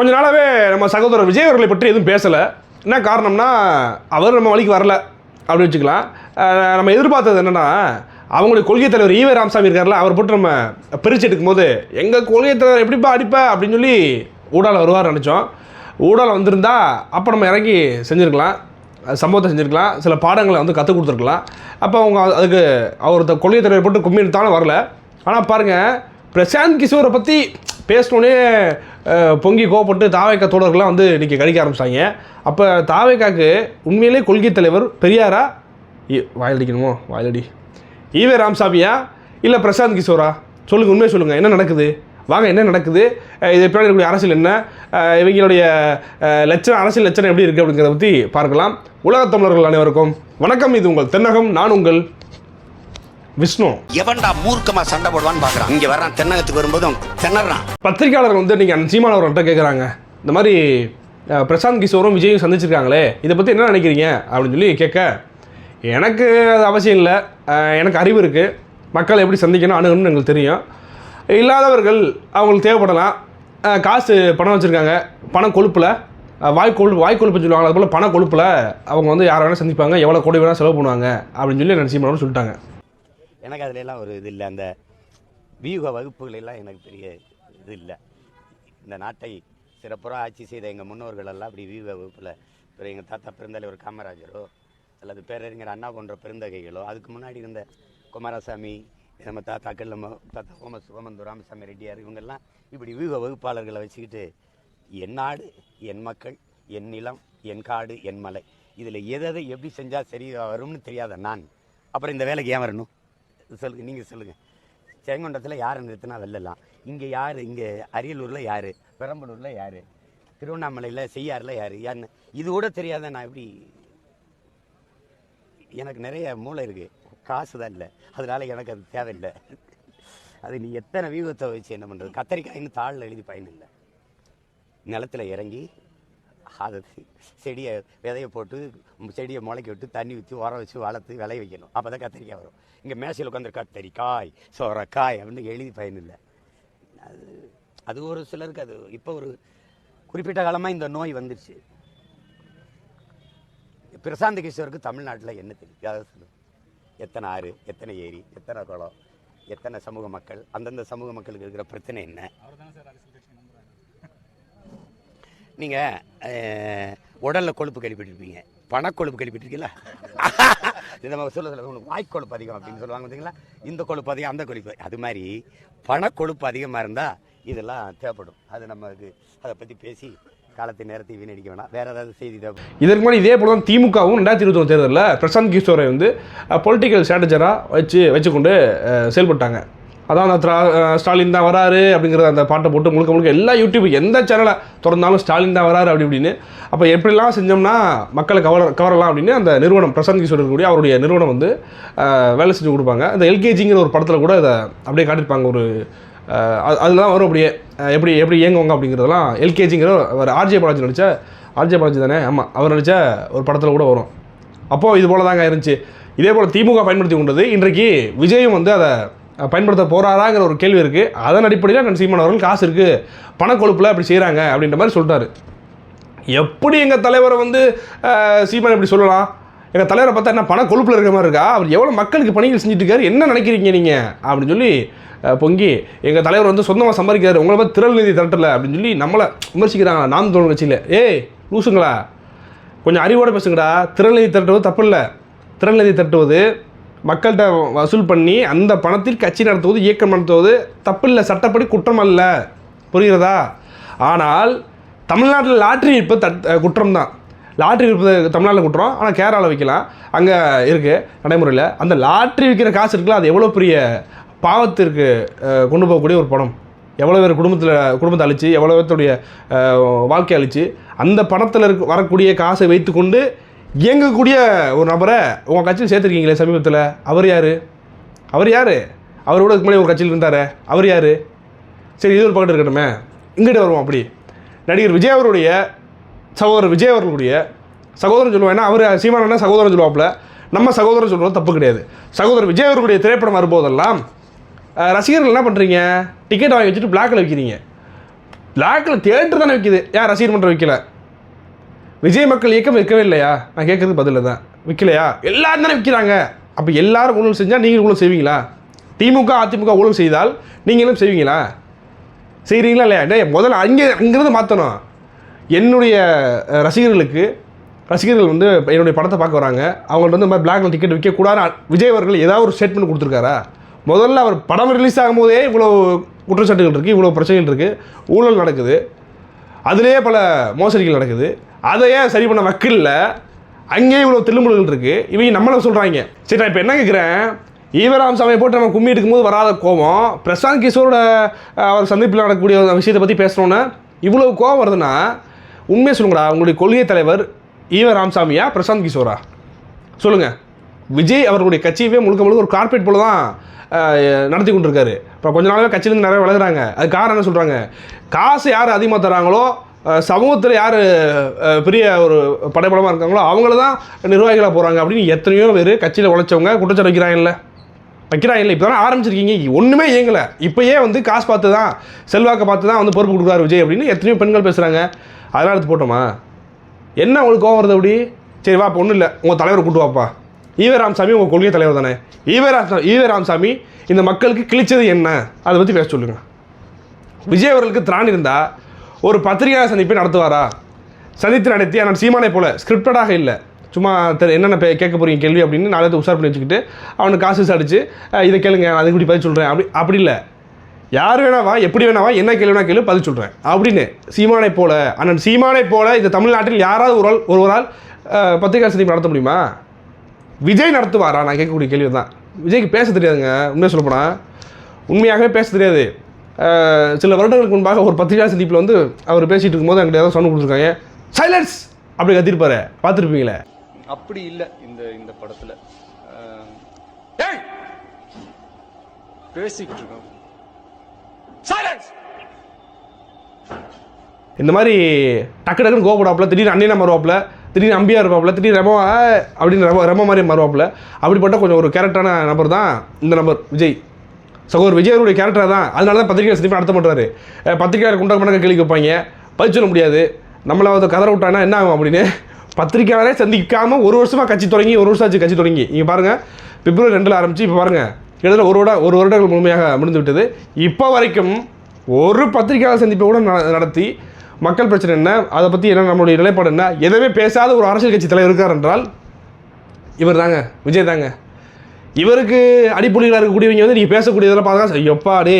கொஞ்ச நாளாகவே நம்ம சகோதரர் விஜய் அவர்களை பற்றி எதுவும் பேசலை. என்ன காரணம்னா அவர் நம்ம வழிக்கு வரல. அப்படி வச்சுக்கலாம். நம்ம எதிர்பார்த்தது என்னென்னா அவங்களுடைய கொள்கை தலைவர் ஈவே ராமசாமி இருக்கார்ல அவர் போட்டு நம்ம பிரித்து எடுக்கும்போது எங்கள் கொள்கை தலைவர் எப்படிப்பா அடிப்ப? அப்படின்னு சொல்லி ஊடால வருவார் நினச்சோம். ஊடால வந்திருந்தா அப்போ நம்ம இறங்கி செஞ்சுருக்கலாம். சம்பவத்தை செஞ்சுருக்கலாம். சில பாடங்களை வந்து கற்றுக் கொடுத்துருக்கலாம். அப்போ அவங்க அதுக்கு அவர் த- கொள்கை தலைவர் போட்டு கும்மி தானே வரல. ஆனால் பாருங்கள் பிரசாந்த் கிஷோரை பற்றி பேசினோடனே பொங்கி கோவப்பட்டு தாவேக்கா தோழர்கள்லாம் வந்து இன்றைக்கி கடிக்க ஆரம்பித்தாங்க அப்போ தாவேக்காக்கு உண்மையிலே கொள்கை தலைவர் பெரியாரா? இ- வாயிலடிக்கணுமோ வாயிலடி ஈவே ராம்சாமியா? இல்லை பிரசாந்த் கிஷோரா? சொல்லுங்கள் உண்மையை சொல்லுங்கள் என்ன நடக்குது? வாங்க என்ன நடக்குது? இது பின்னாடி இருக்கக்கூடிய அரசியல் என்ன? இவங்களுடைய லட்சணம் அரசியல் லட்சணம் எப்படி இருக்குது அப்படிங்கிறத பற்றி பார்க்கலாம். உலகத் தமிழர்கள் அனைவருக்கும் வணக்கம். இது உங்கள் தென்னகம் நான் உங்கள் விஷ்ணு. எவன்டா மூர்க்கமா சண்டை போடுவான்னு பாக்குறான். இங்க வர்றான் தென்னகத்துக்கு வரும்போதும் திணறான். பத்திரிக்கையாளர் வந்து நீங்கள் சீமான் அவர்கிட்ட கேட்குறாங்க இந்த மாதிரி அஹ், பிரசாந்த் கிஷோரும் விஜயும் சந்திச்சிருக்காங்களே இதை பற்றி என்ன நினைக்கிறீங்க? அப்படின்னு சொல்லி கேட்க எனக்கு அது அவசியம் இல்லை. அஹ், எனக்கு அறிவு இருக்குது மக்கள் எப்படி சந்திக்கணும் அணுகணும்னு எங்களுக்கு தெரியும். இல்லாதவர்கள் அவங்களுக்கு தேவைப்படலாம். அஹ், காசு பணம் வச்சுருக்காங்க. பண கொழுப்பில். வாய் கொழுப்பு வாய் கொழுப்புன்னு சொல்லுவாங்க. அது போல் பண கொழுப்பில் அவங்க வந்து யாரை வேணால் சந்திப்பாங்க. எவ்வளோ கோடி வேணால் செலவு பண்ணுவாங்க. அப்படின்னு சொல்லி சீமானவர் சொல்லிட்டாங்க. எனக்கு அதுலெல்லாம் ஒரு இது இல்லை. அந்த வியூக வகுப்புகளெல்லாம் எனக்கு பெரிய இது இல்லை. இந்த நாட்டை சிறப்புற ஆட்சி செய்த எங்கள் முன்னோர்கள் எல்லாம் அப்படி வியூக வகுப்பில் இப்போ எங்கள் தாத்தா பெருந்தலைவர் காமராஜரோ அல்லது பேரறிஞர் அண்ணா போன்ற பெருந்தகைகளோ அதுக்கு முன்னாடி இருந்த குமாரசாமி நம்ம தாத்தாக்கள் நம்ம தாத்தா ஓம ஓமந்து ராமசாமி ரெட்டியார் இவங்கெல்லாம் இப்படி வியூக வகுப்பாளர்களை வச்சுக்கிட்டு என் நாடு என் மக்கள் என் நிலம் என் காடு என் மலை இதில் எதை எதை எப்படி செஞ்சால் சரி வரும்னு தெரியாத நான். அப்புறம் இந்த வேலைக்கு ஏன் வரணும்? சொல்லுங்கள் நீங்கள் சொல்லுங்கள் செங்கொண்டத்தில் யாரை நிறுத்தினா வெல்லலாம்? இங்கே யார்? இங்கே அரியலூரில் யார்? பெரம்பலூரில் யார்? திருவண்ணாமலையில் செய்யாரில் யார்? யாருன்னு? இது கூட தெரியாத நான் எப்படி எனக்கு நிறைய மூளை இருக்குது காசு தான் இல்லை. அதனால் எனக்கு அது தேவையில்லை. அது நீ எத்தனை வியூகத்தை வச்சு என்ன பண்ணுறது கத்தரிக்காயின்னு தாளில் எழுதி பயன் இல்லை. நிலத்துல இறங்கி அதை செடியை விதைய போட்டு செடியை முளைக்க விட்டு தண்ணி ஊற்றி உரம் வச்சு வளர்த்து விளைய வைக்கணும். அப்போ தான் கத்திரிக்காய் வரும். இங்கே மேசையில் உட்காந்து கத்தரிக்காய் சோரக்காய் அப்படின்னு எழுதி பயனில்லை. அது அது ஒரு சிலருக்கு அது இப்போ ஒரு குறிப்பிட்ட காலமாக இந்த நோய் வந்துருச்சு. பிரசாந்த் கிஷோருக்கு தமிழ்நாட்டில் என்ன தெரியும் அதை சொல்லுங்கள் எத்தனை ஆறு எத்தனை ஏரி எத்தனை குளம் எத்தனை சமூக மக்கள் அந்தந்த சமூக மக்களுக்கு இருக்கிற பிரச்சனை என்ன? நீங்கள் உடலில் கொழுப்பு கேள்விப்பட்டிருப்பீங்க. பணக்கொழுப்பு கேள்விப்பட்டிருக்கீங்களா? இது நம்ம சொல்ல சொல்ல உங்களுக்கு வாய்க்கொழுப்பு அதிகம் அப்படின்னு சொல்லுவாங்க பார்த்தீங்களா? இந்த கொழுப்பு அதிகம் அந்த கொழுப்பு. அது மாதிரி பணக்கொழுப்பு அதிகமாக இருந்தால் இதெல்லாம் தேவைப்படும். அது நமக்கு அதை பற்றி பேசி காலத்தை நேரத்தை வீணடிக்க வேணாம். வேறு ஏதாவது செய்தி தேவை? இதற்கு முன்னாடி இதே போல தான் திமுகவும் ரெண்டாயிரத்தி இருபத்தி ஒன்று தேர்தலில் பிரசாந்த் கிஷோரை வந்து பொலிட்டிக்கல் ஸ்ட்ராட்டஜராக வச்சு வச்சுக்கொண்டு செயல்பட்டாங்க. அதான் அந்த ஸ்டாலின் தான் வராரு அப்படிங்கிற அந்த பாட்டை போட்டு முழுக்க முழுக்க எல்லா யூடியூப் எந்த சேனலை திறந்தாலும் ஸ்டாலின் தான் வராரு அப்படி இப்படின்னு. அப்போ எப்படிலாம் செஞ்சோம்னா மக்களை கவர கவரலாம் அப்படின்னு அந்த நிறுவனம் பிரசாந்த் கிஷோர் இருக்கக்கூடிய அவருடைய நிறுவனம் வந்து வேலை செஞ்சு கொடுப்பாங்க. அந்த எல்கேஜிங்கிற ஒரு படத்தில் கூட இதை அப்படியே காட்டியிருப்பாங்க ஒரு அதில் தான் வரும் அப்படியே எப்படி எப்படி இயங்குவாங்க அப்படிங்கிறதெல்லாம் எல்கேஜிங்கிற ஒரு ஆர்ஜே பாலாஜி நடித்த ஆர்ஜே பாலாஜி தானே? ஆமாம் அவர் நடித்த ஒரு படத்தில் கூட வரும். அப்போது இது போல தாங்க இருந்துச்சு. இதே போல் திமுக பயன்படுத்தி கொண்டது இன்றைக்கு விஜயும் வந்து அதை பயன்படுத்த போகிறாராங்கிற ஒரு கேள்வி இருக்குது அதன் அடிப்படையில் நான் சீமான் அவர்கள் காசு இருக்குது பணக்கொழுப்பில் அப்படி செய்கிறாங்க அப்படின்ற மாதிரி சொல்லிட்டாரு எப்படி எங்கள் தலைவரை வந்து சீமான் இப்படி சொல்லலாம்? எங்கள் தலைவரை பார்த்தா என்ன பண கொழுப்பில் இருக்கிற மாதிரி இருக்கா? அவர் எவ்வளோ மக்களுக்கு பணிகள் செஞ்சுட்டு இருக்காரு? என்ன நினைக்கிறீங்க நீங்கள் அப்படின்னு சொல்லி பொங்கி எங்கள் தலைவர் வந்து சொந்தமாக சம்பாதிக்கிறார். உங்களை மாதிரி திரள் நிதி திரட்டலை அப்படின்னு சொல்லி நம்மளை விமர்சிக்கிறாங்க நாம் தோணும் கட்சியில். ஏய் லூசுங்களா? கொஞ்சம் அறிவோடு பேசுங்கடா. திரள் நிதி திரட்டுவது தப்பு இல்லை. திரள் நிதி திரட்டுவது மக்கள்கிட்ட வசூல் பண்ணி அந்த பணத்தில் கட்சி நடத்துவது இயக்கம் நடத்துவது தப்பு இல்லை சட்டப்படி குற்றம் அல்ல புரிகிறதா? ஆனால் தமிழ்நாட்டில் லாட்ரி விற்பது தட் குற்றம் தான் லாட்ரி விற்பது தமிழ்நாட்டில் குற்றம் ஆனால் கேரளாவில் விற்கலாம். அங்கே இருக்குது நடைமுறையில். அந்த லாட்ரி விற்கிற காசு இருக்குல்ல அது எவ்வளோ பெரிய பாவத்திற்கு கொண்டு போகக்கூடிய ஒரு படம் எவ்வளோ பேர் குடும்பத்தில் குடும்பத்தை அழிச்சு எவ்வளோ பேர்த்துடைய வாழ்க்கை அழிச்சு அந்த பணத்தில் இருக்க வரக்கூடிய காசை வைத்துக்கொண்டு இயங்கக்கூடிய ஒரு நபரை உங்கள் கட்சியில் சேர்த்துருக்கீங்களே சமீபத்தில்? அவர் யார்? அவர் யார்? அவரோட இதுக்கு முன்னாடி ஒரு கட்சியில் இருந்தார். அவர் யார்? சரி இது ஒரு பக்கத்து இருக்கட்டுமே. இங்கிட்ட வருவோம் அப்படி. நடிகர் விஜய் அவருடைய சகோதரர் விஜய் அவர்களுடைய சகோதரன் சொல்லுவோம். ஏன்னா அவர் சீமானா சகோதரன் சொல்லுவாப்புல. நம்ம சகோதரன் சொல்கிறது தப்பு கிடையாது. சகோதரர் விஜய் அவர்களுடைய திரைப்படம் வரும்போதெல்லாம் ரசிகர்கள் என்ன பண்ணுறீங்க டிக்கெட் வாங்கி வச்சுட்டு பிளாக்கில் வைக்கிறீங்க. பிளாக்கில் தேட்டர் தானே விற்கிது ஏன் ரசிகர் மன்றம் விற்கல விஜய் மக்கள் இயக்கம் விற்கவே இல்லையா? நான் கேட்குறது பதில் தான் விற்கலையா எல்லாரும் தானே விற்கிறாங்க அப்போ எல்லாரும் ஊழல் செஞ்சால் நீங்கள் ஊழல் செய்வீங்களா? திமுக அதிமுக ஊழல் செய்தால் நீங்களும் செய்வீங்களா? செய்கிறீங்களா இல்லையா? டேய் முதல்ல அங்கே அங்கேருந்து மாற்றணும் என்னுடைய ரசிகர்களுக்கு ரசிகர்கள் வந்து என்னுடைய படத்தை பார்க்க வராங்க. அவங்கள்ட்ட வந்து மாதிரி பிளாக்ல டிக்கெட் விற்கக்கூடாது விஜய் அவர்கள் ஏதாவது ஒரு ஸ்டேட்மெண்ட் கொடுத்துருக்காரா? முதல்ல அவர் படம் ரிலீஸ் ஆகும்போதே இவ்வளோ குற்றச்சாட்டுகள் இருக்குது இவ்வளோ பிரச்சனைகள் இருக்குது ஊழல் நடக்குது. அதுலேயே பல மோசடிகள் நடக்குது. அதை ஏன் சரி பண்ண வக்கில்ல? அங்கேயே இவ்வளோ திருமுழுகள் இருக்குது இவங்க நம்மளை சொல்கிறாங்க சரி நான் இப்போ என்ன கேட்குறேன் ஈவராம் சாமியை போட்டு நம்ம கும்மி எடுக்கும்போது வராத கோபம் பிரசாந்த் கிஷோரோட அவர் சந்திப்பில் நடக்கக்கூடிய ஒரு விஷயத்தை பற்றி பேசணுன்னா இவ்வளோ கோபம் வருதுன்னா உண்மையை சொல்லுங்கடா. உங்களுடைய கொள்கை தலைவர் ஈவ ராமசாமியா பிரசாந்த் கிஷோரா? சொல்லுங்கள் விஜய் அவர்களுடைய கட்சியவே முழுக்க முழுக்க ஒரு கார்பரேட் போல தான் நடத்தி கொண்டிருக்காரு. இப்போ கொஞ்ச நாளாக கட்சியிலேருந்து நிறைய விலகிறாங்க. அது காரணம் என்ன சொல்கிறாங்க காசு யார் அதிகமாக தராங்களோ சமூகத்தில் யார் பெரிய ஒரு படைபலமாக இருக்காங்களோ அவங்கள தான் நிர்வாகிகளாக போகிறாங்க அப்படின்னு எத்தனையோ பேர் கட்சியில் உழைச்சவங்க குற்றச்சாட்டு வைக்கிறாங்கல்ல. வைக்கிறாங்கல்ல. இப்போ தானே ஆரம்பிச்சிருக்கீங்க. ஒன்றுமே இயங்கலை. இப்போயே வந்து காசு பார்த்து தான் செல்வாக்கை பார்த்து தான் வந்து பொறுப்பு கொடுக்குறாரு விஜய் அப்படின்னு எத்தனையோ பெண்கள் பேசுகிறாங்க அதெல்லாம் எடுத்து போட்டோமா? என்ன உங்களுக்கு கோவம் வருது அப்படி? சரி வா இப்போ ஒன்றும் இல்லை. உங்கள் தலைவரை கூட்டு வாப்பா. ஈவே ராமசாமி உங்கள் கொள்கை தலைவர் தானே? ஈவே ராமசாமி ஈவே ராமசாமி இந்த மக்களுக்கு கிழிச்சது என்ன? அதை பற்றி பேச சொல்லுங்கள் விஜய் அவர்களுக்கு திராணி இருந்தால் ஒரு பத்திரிகையாளர் சந்திப்பை நடத்துவாரா? சந்தித்து நடத்தி ஆனால் சீமானை போல ஸ்கிரிப்டடாக இல்லை. சும்மா என்னென்ன பே- கேட்க போகிறீங்க கேள்வி அப்படின்னு நாலு உஷார் பண்ணி வச்சுக்கிட்டு அவனுக்கு காசு அடிச்சு இதை கேளுங்க நான் அதுக்கு இப்படி பதில் சொல்கிறேன் அப்படி அப்படி இல்லை. யார் வேணாவா எப்படி வேணாவா என்ன கேள்வி வேணா கேள்வி பதில் சொல்கிறேன் அப்படின்னு சீமானை போல அண்ணன் சீமானை போல இந்த தமிழ்நாட்டில் யாராவது ஒரு ஆள் ஒரு ஒரு ஆள் பத்திரிகை சந்திப்பு நடத்த முடியுமா? விஜய் நடத்துவாரா? நான் கேட்கக்கூடிய கேள்வி தான் விஜய்க்கு பேச தெரியாதுங்க. உண்மையாக சொல்லப்போனால் உண்மையாகவே பேச தெரியாது. சில வருடங்களுக்கு முன்பாக ஒரு பத்திரிகை சந்திப்பில் வந்து அவர் பேசிகிட்டு இருக்கும்போது என்கிட்ட ஏதோ சொன்ன கொடுத்துருக்காங்க. சைலன்ஸ்! அப்படி கத்திருப்பாரு. பார்த்துருப்பீங்களே? அப்படி இல்ல இந்த இந்த படத்துல! பேசிக்கிட்டு இருக்கோம் இந்த மாதிரி டக்கு டக்குன்னு கோபப்படாப்புல திடீர்னு அண்ணினா மறுவாப்புல திடீர்னு அம்பியாக இருப்பாப்புல திடீர்னு ரெமோ அப்படின்னு ரமோ ரமோ மாதிரி மாறுவாப்புல. அப்படிப்பட்ட கொஞ்சம் ஒரு கேரக்டரான நபர் தான் இந்த நபர் விஜய். சகோதர் விஜயருடைய கேரக்டர் தான். அதனால தான் பத்திரிகை சினிமா நடத்த மாட்டாரு பத்திரிகையாளர் பத்திரிக்கையாளர் குண்டக்க மண்டக்க கேள்வி வைப்பாங்க பதில் சொல்ல முடியாது. நம்மளை வந்து கதற விட்டாங்கன்னா என்ன ஆகும் அப்படின்னு. பத்திரிக்கையாளரே சந்திக்காமல் ஒரு வருஷமாக கட்சி தொடங்கி ஒரு வருஷம் ஆச்சு கட்சி தொடங்கி. இங்கே பாருங்கள் பிப்ரவரி ரெண்டில் ஆரம்பிச்சு இப்போ பாருங்கள் கிட்டத்தட்ட ஒரு வருட ஒரு வருடங்கள் முழுமையாக முடிந்து விட்டது இப்போ வரைக்கும் ஒரு பத்திரிகையாளர் சந்திப்பை கூட ந- நடத்தி மக்கள் பிரச்சனை என்ன? அதை பற்றி என்ன நம்மளுடைய நிலைப்பாடு என்ன? எதுவுமே பேசாத ஒரு அரசியல் கட்சி தலைவர் இருக்கார் என்றால் இவர் தாங்க விஜய் தாங்க. இவருக்கு அடிப்பொலிகளாக இருக்கக்கூடியவங்க வந்து நீங்கள் பேசக்கூடியதெல்லாம் பார்த்தா எப்பா டே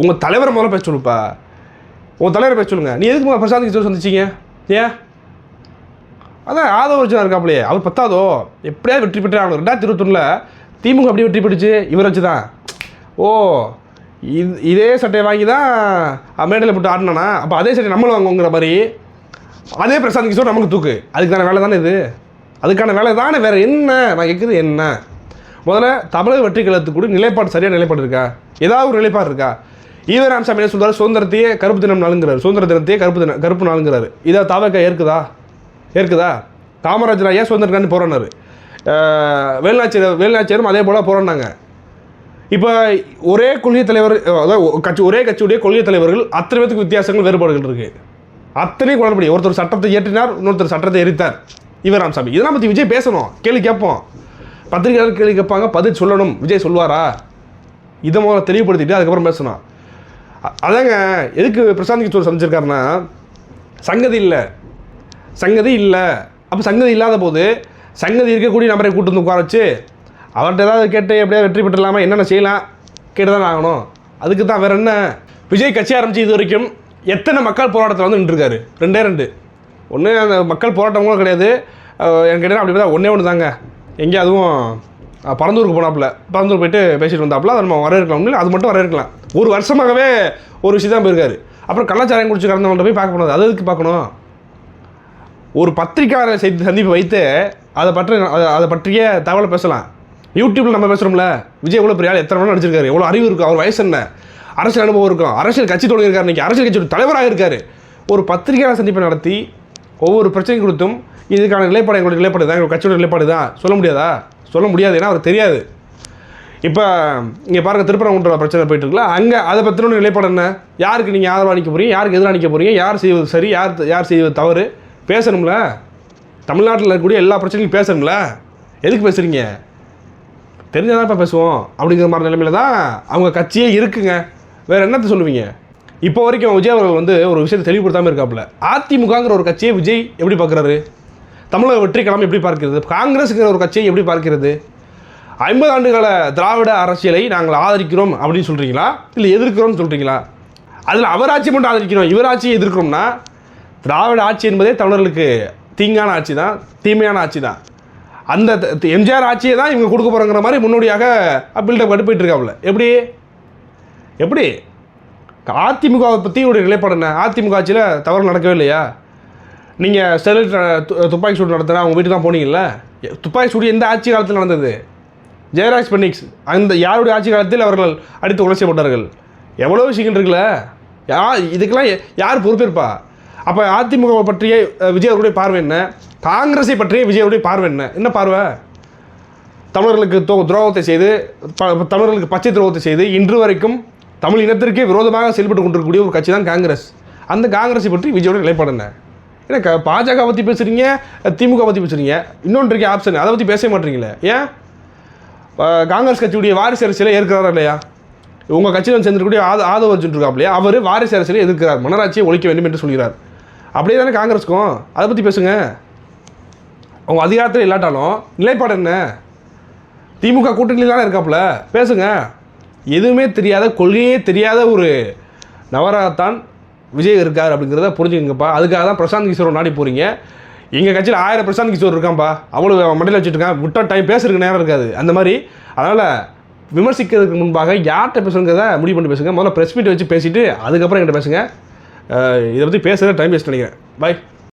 உங்கள் தலைவரை முதல்ல பேச சொல்லுப்பா. உங்கள் தலைவரை பேச சொல்லுங்கள் நீ எதுக்கு பிரசாந்த் கிஷோர் சந்திச்சிங்க? ஏன்? அதான் ஆதவ வச்சு இருக்காப்லையே. அவர் பத்தாதோ? எப்படியாவது வெற்றி பெற்றே ஆகணும். ரெண்டாயிரத்தி இருபத்தொன்னில் திமுக அப்படியே வெற்றி பெற்றுச்சு. இவர் வச்சு தான் ஓ இது இதே சட்டையை வாங்கி தான் மேடையில் போட்டு ஆடினானா? அப்போ அதே சட்டை நம்மளும் வாங்குங்கிற மாதிரி அதே பிரசாந்த் கிஷோர் நமக்கு தூக்கு. அதுக்கான வேலை தானே இது? அதுக்கான வேலை தானே வேறு என்ன? நான் கேட்குறது என்ன? முதல்ல தமிழக வெற்றி கழகத்துக்கு கூட நிலைப்பாடு சரியாக நிலைப்பாடு இருக்கா? ஏதாவது ஒரு நிலைப்பாடு இருக்கா? ஈவ ராமசாமி என்ன சொல்கிறார் சுதந்திரத்தையே கருப்பு தினம் நாளுங்கிறார். சுதந்திர தினத்தையே கருப்பு தினம் கருப்பு நாளுங்கிறார். இதை தாவக்கா ஏற்குதா? ஏற்குதா? காமராஜர் ஐயா சுதந்திர காந்தி போராடினாரு வேலுநாச்சியர் வேலுநாச்சியரும் அதே போல் போராடினாங்க. இப்போ ஒரே கொள்கை தலைவர் அதாவது கட்சி ஒரே கட்சியுடைய கொள்கை தலைவர்கள் அத்தனை பேத்துக்கு வித்தியாசங்கள் வேறுபாடுகள் இருக்கு. அத்தனையும் குழப்படி ஒருத்தர் சட்டத்தை ஏற்றினார் இன்னொருத்தர் சட்டத்தை எரித்தார். இவர் ராமசாமி. இதெல்லாம் பற்றி விஜய் பேசணும். கேள்வி கேட்போம். பத்திரிகையாளர் கேள்வி கேட்பாங்க பதில் சொல்லணும். விஜய் சொல்வாரா? இதை முதல்ல தெளிவுபடுத்திட்டு அதுக்கப்புறம் பேசணும். அதாங்க எதுக்கு பிரசாந்த் கிஷோர் சந்திச்சிருக்காருன்னா சங்கதி இல்லை. சங்கதி இல்லை. அப்போ சங்கதி இல்லாத போது சங்கதி இருக்கக்கூடிய நபரை கூட்டு வந்து உட்கார வச்சு அவர்கிட்ட ஏதாவது கேட்டு எப்படியாவது வெற்றி பெற்றலாமா என்னென்ன செய்யலாம் கேட்டு தான் ஆகணும். அதுக்கு தான் வேற என்ன? விஜய் கட்சி ஆரம்பிச்சு இது வரைக்கும் எத்தனை மக்கள் போராட்டத்தில் வந்து நின்றுருக்காரு? ரெண்டே ரெண்டு. ஒன்று அந்த மக்கள் போராட்டம் கூட கிடையாது. அஹ் எனக்கு கேட்டால் அப்படி பார்த்தா ஒன்றே ஒன்று தாங்க எங்கே அதுவும் பரந்தூருக்கு போனாப்புல. பரந்தூர் போயிட்டு பேசிட்டு வந்தாப்புல அதை நம்ம வரவேற்கலாம். இல்லை அது மட்டும் வரவேற்கலாம். ஒரு வருஷமாகவே ஒரு விஷயம் தான் போயிருக்காரு. அப்புறம் கலாச்சாரம் குடிச்சு கலந்தவங்கள்ட்ட போய் பார்க்க போனது. அது எதுக்கு பார்க்கணும்? ஒரு பத்திரிக்கையாளர் செய்தி சந்திப்பு வைத்து அதை பற்றி அதை- அதை பற்றிய தகவலை பேசலாம். யூடியூப்பில் நம்ம பேசுகிறோம்ல விஜய் எவ்வளோ பெரிய ஆள் எத்தனை மணி நடிச்சிருக்காரு எவ்வளோ அறிவு இருக்கும் அவர் வயசு என்ன? அரசியல் அனுபவம் இருக்கும் அரசியல் கட்சி தொடங்கியிருக்காரு இன்னைக்கு. அரசியல் கட்சியோட தலைவராக இருக்காரு. ஒரு பத்திரிகையாளர் சந்திப்பை நடத்தி ஒவ்வொரு பிரச்சனை கொடுத்தும் இதுக்கான நிலைப்பாடு எங்களுடைய நிலைப்பாடு தான். எங்கள் கட்சியோட நிலைப்பாடு தான். சொல்ல முடியாதா? சொல்ல முடியாது ஏன்னா அவருக்கு தெரியாது. இப்போ இங்கே பாருங்கள் திருப்பரங்குன்ற பிரச்சனை போயிட்டு இருக்குல்ல. அங்கே அதை பற்றின நிலைப்பாடு என்ன? யாருக்கு நீங்கள் ஆதரவாக நிற்க போகிறீங்க யாருக்கு எதிராக நிற்க போகிறீங்க யார் செய்வது சரி? யார் யார் செய்வது தவறு? பேசணும்ல. தமிழ்நாட்டில் இருக்கக்கூடிய எல்லா பிரச்சனையும் பேசணும்ல. எதுக்கு பேசுகிறீங்க தெரிஞ்சதான் இப்போ பேசுவோம் அப்படிங்கிற மாதிரி நிலைமையில தான் அவங்க கட்சியே இருக்குங்க. வேறு என்னத்தை சொல்லுவீங்க? இப்போ வரைக்கும் விஜய் அவர்கள் வந்து ஒரு விஷயத்தை தெளிவுபடுத்தாமல் இருக்காப்புல. அதிமுகங்கிற ஒரு கட்சியை விஜய் எப்படி பார்க்குறாரு? தமிழக வெற்றி கிழமை எப்படி பார்க்கிறது? காங்கிரஸுங்கிற ஒரு கட்சியை எப்படி பார்க்கிறது? ஐம்பது ஆண்டுகால திராவிட அரசியலை நாங்கள் ஆதரிக்கிறோம் அப்படின்னு சொல்கிறீங்களா இல்லை எதிர்க்கிறோம்னு சொல்கிறீங்களா அதில் அவர் ஆட்சி மட்டும் ஆதரிக்கிறோம் இவர் ஆட்சியை எதிர்க்கிறோம்னா திராவிட ஆட்சி என்பதே தமிழர்களுக்கு தீங்கான ஆட்சி தான் தீமையான ஆட்சி தான் அந்த எம்ஜிஆர் ஆட்சியை தான் இவங்க கொடுக்க போகிறோங்கிற மாதிரி முன்னோடியாக பில்டப் கட்டு இருக்காப்புல. எப்படி? எப்படி? அதிமுகவை பற்றி இவருடைய நிலைப்பாடு என்ன? அதிமுக ஆட்சியில் தவறு நடக்கவே இல்லையா? நீங்கள் ஸ்டெர்லைட் து- துப்பாக்கி சூடு நடத்தினா அவங்க வீட்டுக்கு தான் போனீங்கல்ல? துப்பாக்கி சூடு எந்த ஆட்சி காலத்தில் நடந்தது? ஜெயராஜ் பெனிக்ஸ் அந்த யாருடைய ஆட்சி காலத்தில் அவர்கள் அடித்து உணர்ச்சி செய்யப்பட்டார்கள்? எவ்வளோ விஷயங்கள் இருக்குல்ல? யா இதுக்கெல்லாம் யார் பொறுப்பேற்பா? அப்போ அதிமுக பற்றிய விஜய் அவருடைய பார்வை என்ன? காங்கிரஸை பற்றிய விஜய் அவருடைய பார்வை என்ன? என்ன பார்வை? தமிழர்களுக்கு தோ துரோகத்தை செய்து தமிழர்களுக்கு பச்சை துரோகத்தை செய்து இன்று வரைக்கும் தமிழ் இனத்திற்கே விரோதமாக செயல்பட்டு கொண்டிருக்கக்கூடிய ஒரு கட்சி தான் காங்கிரஸ். அந்த காங்கிரஸை பற்றி விஜயோட நிலைப்பாடு என்ன? ஏன்னா க- பாஜக பற்றி பேசுகிறீங்க திமுக பற்றி பேசுகிறீங்க இன்னொன்று இருக்கே ஆப்ஷன் அதை பற்றி பேச மாட்டீங்களே? ஏன்? காங்கிரஸ் கட்சியுடைய வாரிசு அரசியலை ஏற்கிறாரா இல்லையா? உங்கள் கட்சியில் சேர்ந்துருக்கூடிய ஆத ஆதவ அர்ஜுன் இருக்காப்லையா? அவர் வாரிசு அரசியலை எதிர்க்கிறார். மனராட்சியை ஒழிக்க வேண்டும் என்று சொல்கிறார். அப்படியே தானே காங்கிரஸுக்கும்? அதை பற்றி பேசுங்க. அவங்க அதிகாரத்தில் இல்லாட்டாலும் நிலைப்பாடு என்ன? திமுக கூட்டணியில் தானே இருக்காப்புல? பேசுங்க. எதுவுமே தெரியாத கொள்கையே தெரியாத ஒரு நவராத்தான் விஜய் இருக்கார் அப்படிங்கிறத புரிஞ்சுக்கங்கப்பா. அதுக்காக தான் பிரசாந்த் கிஷோர் நாடி போகிறீங்க எங்கள் கட்சியில் ஆயிரம் பிரசாந்த் கிஷோர் இருக்கான்ப்பா. அவ்வளோ மண்டையில் வச்சுட்டுருக்கான். விட்டால் டைம் பேசுறதுக்கு நேரம் இருக்காது. அந்த மாதிரி. அதனால் விமர்சிக்கிறதுக்கு முன்பாக யார்கிட்ட பேசுங்கிறத முடிவு பண்ணி பேசுங்க. முதல்ல ப்ரெஸ் மீட் வச்சு பேசிவிட்டு அதுக்கப்புறம் என்கிட்ட பேசுங்க. இதை பற்றி பேசுகிற டைம் வேஸ்ட் நினைக்கிறேன் பாய்